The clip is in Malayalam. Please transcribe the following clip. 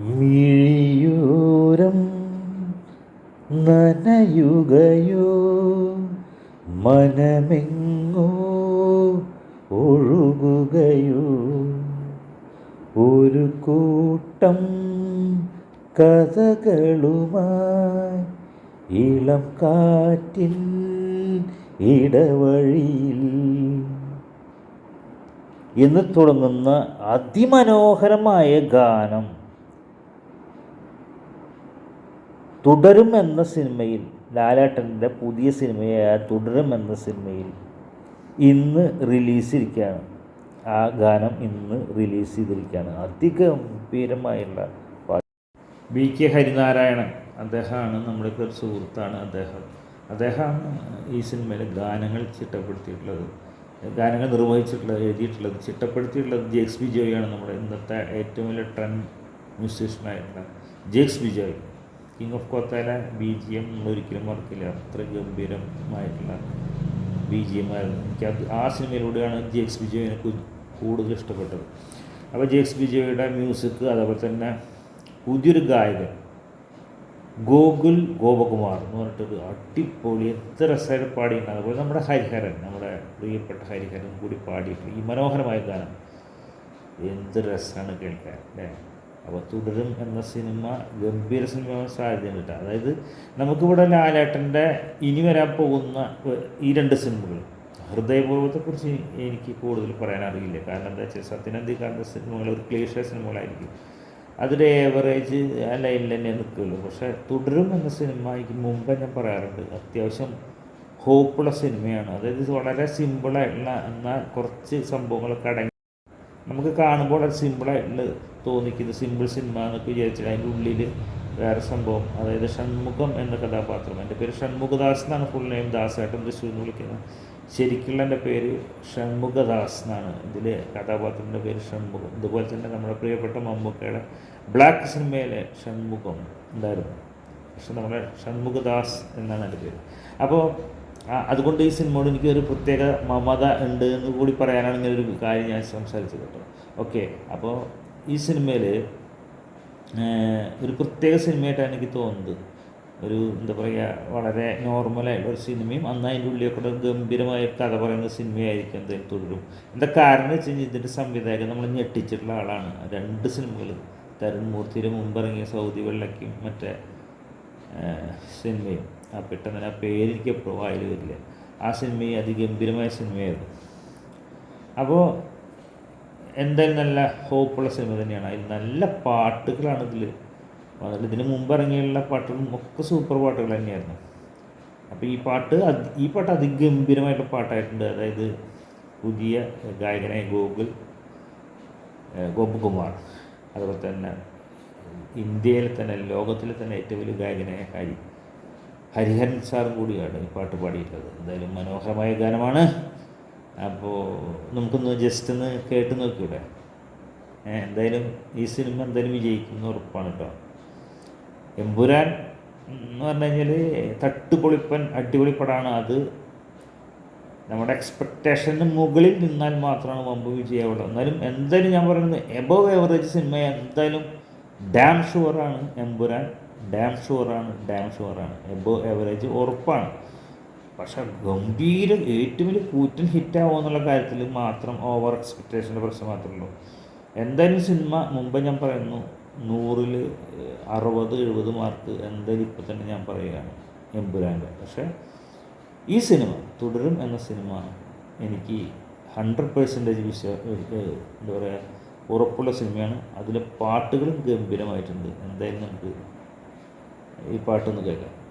മിഴിയൂരം നനയുകയോ മനമെങ്ങോ ഒഴുകുകയോ. ഒരു കൂട്ടം കഥകളുമായി ഇളം കാറ്റിൽ ഇടവഴിയിൽ എന്ന് തുടങ്ങുന്ന അതിമനോഹരമായ ഗാനം. തുടരും എന്ന സിനിമയിൽ ലാലേട്ടന്റെ പുതിയ സിനിമയായ തുടരും എന്ന സിനിമയിൽ ഇന്ന് റിലീസ് ഇരിക്കുകയാണ് ആ ഗാനം ഇന്ന് റിലീസ് ചെയ്തിരിക്കുകയാണ്. അതിഗംഭീരമായുള്ള പാട്ട്. B K. ഹരിനാരായണൻ അദ്ദേഹമാണ് നമ്മുടെയൊക്കെ ഒരു സുഹൃത്താണ് അദ്ദേഹം. അദ്ദേഹമാണ് ഈ സിനിമയിലെ ഗാനങ്ങൾ ചിട്ടപ്പെടുത്തിയിട്ടുള്ളത്. ഗാനങ്ങൾ നിർവഹിച്ചിട്ടുള്ളത് എഴുതിയിട്ടുള്ളത് ചിട്ടപ്പെടുത്തിയിട്ടുള്ളത് ജെക്സ് ബിജോയാണ് നമ്മുടെ ഇന്നത്തെ ഏറ്റവും വലിയ ട്രെൻഡ് മ്യൂസീഷ്യനായിട്ടുള്ള ജെക്സ് ബിജോയ് കിങ് ഓഫ് കോത്തയിലെ ബി ജി എം ഒരിക്കലും മറക്കില്ല. അത്ര ഗംഭീരമായിട്ടുള്ള ബി ജി എം ആയിരുന്നു. എനിക്ക് അത് ആ സിനിമയിലൂടെയാണ് ജെക്സ് വിജയ് എനിക്ക് കൂടുതൽ ഇഷ്ടപ്പെട്ടത്. അപ്പോൾ ജെ എക്സ് വിജയുടെ മ്യൂസിക് അതേപോലെ തന്നെ പുതിയൊരു ഗായകൻ ഗോകുൽ ഗോപകുമാർ എന്ന് പറഞ്ഞിട്ടൊരു അടിപൊളി എത്ര രസമായിട്ട് പാടിയിട്ടുണ്ട്. അതുപോലെ നമ്മുടെ ഹരിഹരൻ നമ്മുടെ പ്രിയപ്പെട്ട ഹരിഹരൻ കൂടി പാടിയിട്ടുണ്ട്. ഈ മനോഹരമായ ഗാനം. എന്ത് രസമാണ് കേൾക്കാൻ അല്ലേ? അപ്പോൾ തുടരും എന്ന സിനിമ ഗംഭീര സിനിമ സാധ്യതയുണ്ട് കേട്ടോ അതായത് നമുക്കിവിടെ ലാലേട്ടന്റെ ഇനി വരാൻ പോകുന്ന ഈ രണ്ട് സിനിമകൾ. ഹൃദയപൂർവത്തെക്കുറിച്ച് എനിക്ക് കൂടുതൽ പറയാൻ അറിയില്ല. കാരണം എന്താ വെച്ചാൽ സത്യനന്ദിക്കാരന്റെ സിനിമകൾ ഒരു ക്ലീഷ സിനിമകളായിരിക്കും. അതൊരു ഏവറേജ് ലൈനിൽ തന്നെ നിൽക്കുകയുള്ളൂ പക്ഷേ തുടരും എന്ന സിനിമ എനിക്ക് മുമ്പേ ഞാൻ പറയാറുണ്ട്. അത്യാവശ്യം ഹോപ്പുള്ള സിനിമയാണ്. അതായത് വളരെ സിമ്പിളായിട്ടുള്ള എന്നാൽ കുറച്ച് സംഭവങ്ങളൊക്കെ അടങ്ങി നമുക്ക് കാണുമ്പോൾ അത് സിമ്പിളായിട്ട് തോന്നിക്കുന്ന സിമ്പിൾ സിനിമ എന്നൊക്കെ വിചാരിച്ചിട്ട് അതിന്റെ ഉള്ളിൽ വേറെ സംഭവം. അതായത് ഷൺമുഖം എന്ന കഥാപാത്രം. എന്റെ പേര് ഷൺമുഖദാസ് എന്നാണ് ഫുൾ നെയിം ദാസേട്ടൻ തൃശ്ശൂർ എന്ന് വിളിക്കുന്നത്. ശരിക്കുള്ള എന്റെ പേര് ഷൺമുഖദാസ് എന്നാണ്. ഇതിൽ കഥാപാത്രത്തിന്റെ പേര് ഷൺമുഖം. ഇതുപോലെ തന്നെ നമ്മുടെ പ്രിയപ്പെട്ട മമ്മൂക്കയുടെ ബ്ലാക്ക് സിനിമയിലെ ഷൺമുഖം ഉണ്ടായിരുന്നു. പക്ഷെ നമ്മുടെ ഷൺമുഖദാസ് എന്നാണ് എന്റെ പേര്. അപ്പോൾ അതുകൊണ്ട് ഈ സിനിമയോട് എനിക്ക് ഒരു പ്രത്യേക മമത ഉണ്ട് എന്ന് കൂടി പറയാനാണ് ഇങ്ങനെ ഒരു കാര്യം ഞാൻ സംസാരിച്ചത് കേട്ടോ. ഓക്കെ അപ്പോൾ ഈ സിനിമയിൽ ഒരു പ്രത്യേക സിനിമയായിട്ടാണ് എനിക്ക് തോന്നുന്നത്. ഒരു എന്താ പറയുക വളരെ നോർമലായിട്ടുള്ള ഒരു സിനിമയും അന്ന് അതിന്റെ ഉള്ളിൽ കൂടെ ഗംഭീരമായ കഥ പറയുന്ന സിനിമയായിരിക്കും എന്തായാലും തുടരും. എന്താ കാരണം വെച്ച് കഴിഞ്ഞാൽ ഇതിന്റെ സംവിധായകൻ നമ്മൾ ഞെട്ടിച്ചിട്ടുള്ള ആളാണ്. രണ്ട് സിനിമകൾ തരുൺ മൂർത്തിയുടെ മുമ്പിറങ്ങിയ സൗദി വെള്ളയ്ക്കും മറ്റേ സിനിമയും. ആ പെട്ടെന്ന് ആ പേര് എനിക്ക് എപ്പോഴും വായിൽ വരില്ല ആ സിനിമ അതിഗംഭീരമായ സിനിമയായിരുന്നു. അപ്പോൾ എന്തായാലും നല്ല ഹോപ്പുള്ള സിനിമ തന്നെയാണ്. അതിൽ നല്ല പാട്ടുകളാണ് ഇതിൽ വന്നിട്ട് ഇതിന് മുമ്പ് ഇറങ്ങിയുള്ള പാട്ടുകളും ഒക്കെ സൂപ്പർ പാട്ടുകൾ തന്നെയായിരുന്നു. അപ്പോൾ ഈ പാട്ട് ഈ പാട്ട് അതിഗംഭീരമായിട്ടുള്ള പാട്ടായിട്ടുണ്ട്. അതായത് പുതിയ ഗായകനായ ഗോകുൽ ഗോപകുമാർ അതുപോലെ തന്നെ ഇന്ത്യയിൽ തന്നെ ലോകത്തിലെ തന്നെ ഏറ്റവും വലിയ ഗായകനായ ഹരി. ഹരിഹരൻ സാറും കൂടിയാണ് ഈ പാട്ട് പാടിയിട്ടുള്ളത്. എന്തായാലും മനോഹരമായ ഗാനമാണ്. അപ്പോൾ നമുക്കൊന്ന് ജസ്റ്റ് ഒന്ന് കേട്ട് നോക്കിയൂടെ എന്തായാലും ഈ സിനിമ എന്തായാലും വിജയിക്കുന്ന ഉറപ്പാണ് കേട്ടോ എമ്പുരാൻ എന്ന് പറഞ്ഞു കഴിഞ്ഞാൽ തട്ടുപൊളിപ്പൻ അടിപൊളി പടമാണ് അത്. നമ്മുടെ എക്സ്പെക്റ്റേഷന് മുകളിൽ നിന്നാൽ മാത്രമാണ് വമ്പ് വിജയമുള്ളത് എന്നാലും എന്തായാലും ഞാൻ പറയുന്നത് എബവ് എവറേജ് സിനിമ എന്തായാലും ഡാം ഷുവറാണ് എമ്പുരാൻ ഡാം ഷുവറാണ് ഡാം ഷുവറാണ് എബോ എവറേജ് ഉറപ്പാണ്. പക്ഷെ ഗംഭീര ഏറ്റവും വലിയ കൂറ്റൻ ഹിറ്റ് എന്നുള്ള കാര്യത്തിൽ മാത്രം ഓവർ എക്സ്പെക്റ്റേഷന്റെ പ്രശ്നം മാത്രമേ ഉള്ളൂ. എന്തായാലും സിനിമ മുമ്പ് ഞാൻ പറയുന്നു നൂറിൽ അറുപത് എഴുപത് മാർക്ക് എന്തായാലും ഇപ്പം തന്നെ ഞാൻ പറയുകയാണ് എമ്പുരാന്റെ പക്ഷേ ഈ സിനിമ തുടരും എന്ന സിനിമ എനിക്ക് ഹൺഡ്രഡ് പേഴ്സന്റേജ് വിശ്വ എന്താ പറയുക ഉറപ്പുള്ള സിനിമയാണ്. അതിലെ പാട്ടുകളും ഗംഭീരമായിട്ടുണ്ട്. എന്തായാലും നമുക്ക് ഈ പാട്ടൊന്ന് കേൾക്കാം.